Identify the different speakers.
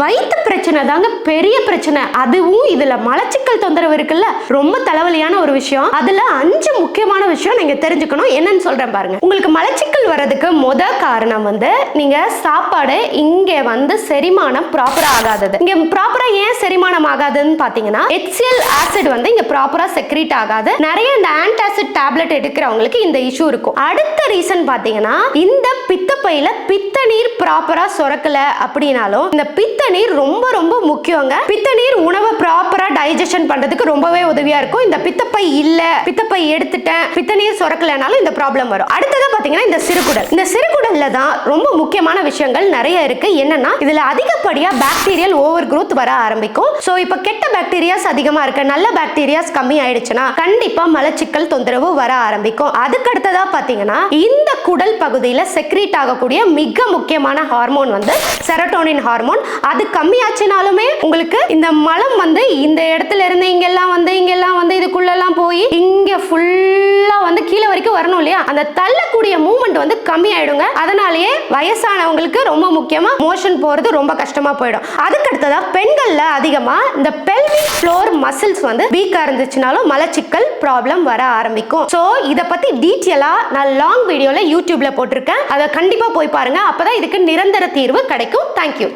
Speaker 1: வயிற்று பிரச்சனை தாங்க பெரிய பிரச்சனை. அதுவும் இதுல மலச்சிக்கல் தொந்தரவு இருக்குல்ல ரொம்ப தலைவலியான ஒரு விஷயம். அதுல அஞ்சு முக்கியமான விஷயம் நீங்க தெரிஞ்சுக்கணும். என்னன்னு சொல்றேன் பாருங்க. உங்களுக்கு மலச்சிக்கல் வர்றதுக்கு முத காரணம் வந்து நீங்க சாப்பாடு இங்க வந்து செரிமானம் ப்ராப்பரா ஆகாதது. இங்க ப்ராப்பரா ஏன் செரிமானம் ஆகாதுன்னு பாத்தீங்கன்னா HCl ஆசிட் வந்து இங்க ப்ராப்பரா செக்ரீட் ஆகாது. நிறைய இந்த ஆன்டாசிட் டேப்லெட் எடுக்கிறவங்களுக்கு இந்த இஷ்யூ இருக்கும். அடுத்த ரீசன் பாத்தீங்கன்னா இந்த பித்தப்பையில பித்த நீர் ப்ராப்பரா சுரக்கல அப்படின்னாலும் இந்த பித்த பித்த நீர் ரொம்ப ரொம்ப முக்கியங்க. பித்த நீர் உணவை ப்ராப்பர் டைஜஷன் பண்றதுக்கு ரொம்பவே உதவியா இருக்கும். இந்த பித்தப்பை இல்ல பித்தப்பை எடுத்துட்டேன் பித்த நீர் சுரக்கலனாலும் இந்த ப்ராப்ளம் வரும். அடுத்ததாக பாத்தீங்கன்னா இந்த சிறுகுடல். இந்த சிறுகுடல்ல தான் ரொம்ப முக்கியமான விஷயங்கள் நிறைய இருக்கு. என்னன்னா இதுல அதிகப்படியா பாக்டீரியல் ஓவர் குரோத் வர ஆரம்பிக்கும். சோ இப்போ கெட்ட பாக்டீரியாஸ் அதிகமா இருக்கு. நல்ல பாக்டீரியாஸ் கம்மி ஆயிடுச்சுன்னா கண்டிப்பா மலச்சிக்கல் தொந்தரவு வர ஆரம்பிக்கும். அதுக்கு அடுத்ததா பாத்தீங்கன்னா இந்த குடல் பகுதியில செக்ரீட் ஆகக்கூடிய மிக முக்கியமான ஹார்மோன் வந்து செரட்டோனின் ஹார்மோன் அது கம்மியாச்சுனாலுமே உங்களுக்கு இந்த மலம் வந்து இந்த இந்த இடத்துல இருந்து இங்கெல்லாம் வந்து இங்கெல்லாம் வந்து இதுக்குள்ளெல்லாம் போய் இங்க ஃபுல்லா வந்து கீழே வரைக்கும் வரணும் இல்லையா? அந்த தள்ளக்கூடிய மூமெண்ட் வந்து கம்மி ஆயிடுங்க அதனாலேயே வயசானவங்களுக்கு ரொம்ப முக்கியமா மோஷன் போறது ரொம்ப கஷ்டமா போயிடும். அதுக்கு அடுத்ததா பெண்கள்ல அதிகமா இந்த பெல்விக் ஃப்ளோர் மசில்ஸ் வந்து வீக்கா இருந்துச்சுனாலும் மலச்சிக்கல் ப்ராப்ளம் வர ஆரம்பிக்கும். ஸோ இதை பத்தி டீட்டெயிலா நான் லாங் வீடியோல யூடியூப்ல போட்டிருக்கேன். அதை கண்டிப்பா போய் பாருங்க. அப்பதான் இதுக்கு நிரந்தர தீர்வு கிடைக்கும். தேங்க்யூ